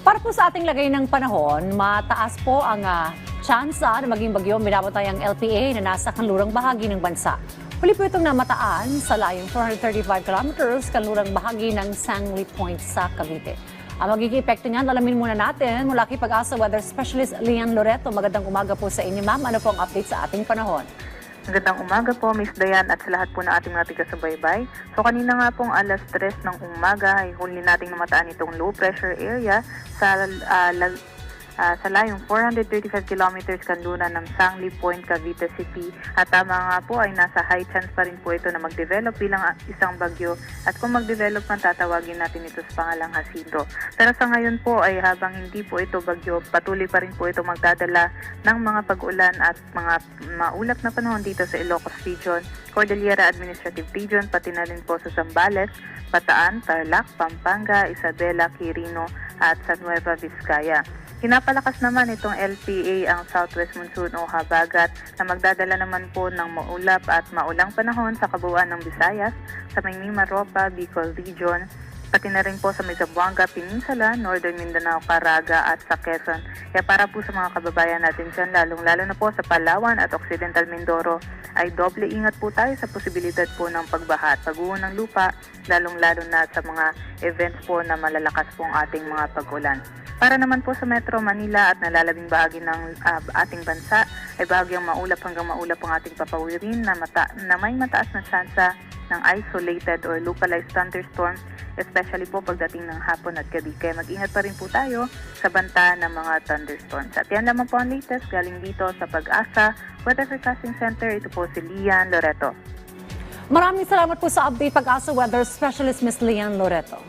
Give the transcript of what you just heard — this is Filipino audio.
Para po sa ating lagay ng panahon, mataas po ang uh, tsansa na maging bagyo binabatay ang LPA na nasa kanlurang bahagi ng bansa. Huli po itong namataan sa layong 435 kilometers kanlurang bahagi ng Sangli Point sa Cavite. Ang magiging epekto niyan, alamin muna natin mula kay Pag-asa Weather Specialist Lian Loreto. Magandang umaga po sa inyo, ma'am. Ano po ang update sa ating panahon? Magandang umaga po, Miss Dayan at sa lahat po ng ating mga taga-subaybay. So kanina nga pong alas 3 ng umaga ay huli nating namataan itong low pressure area sa ah, ah, sa layong 435 kilometers kanluran ng Sangli Point, Cavite City. At tama nga po ay nasa high chance pa rin po ito na mag-develop bilang ah, isang bagyo. At kung mag-develop man, tatawagin natin ito sa pangalang Jacinto. Pero sa ngayon po ay habang hindi po ito bagyo, patuloy pa rin po ito magdadala ng mga pag-ulan at mga maulap na panahon dito sa Ilocos Region, Cordillera Administrative Region, pati na rin po sa Zambales, Bataan, Tarlac, Pampanga, Isabela, Quirino at sa Nueva Vizcaya. Pinapalakas naman itong LPA ang Southwest Monsoon o Habagat na magdadala naman po ng maulap at maulang panahon sa kabuuan ng Visayas, sa Maynila, Ropa, Bicol Region, pati na rin po sa may Zamboanga Peninsula, Northern Mindanao, Caraga at sa Quezon. Kaya para po sa mga kababayan natin dyan, lalong-lalo na po sa Palawan at Occidental Mindoro, ay doble ingat po tayo sa posibilidad po ng pagbaha at pag ng lupa, lalong-lalo na sa mga events po na malalakas po ang ating mga pag-ulan. Para naman po sa Metro Manila at nalalabing bahagi ng ah, ating bansa, ay bahagyang maulap hanggang maulap ang ating papawirin na, mata- na may mataas na tsansa ng isolated or localized thunderstorms, especially po pagdating ng hapon at gabi. Kaya mag-ingat pa rin po tayo sa banta ng mga thunderstorms. At yan lamang po ang latest galing dito sa Pag-asa Weather Forecasting Center. Ito po si Lian Loreto. Maraming salamat po sa update Pag-asa Weather Specialist Miss Lian Loreto.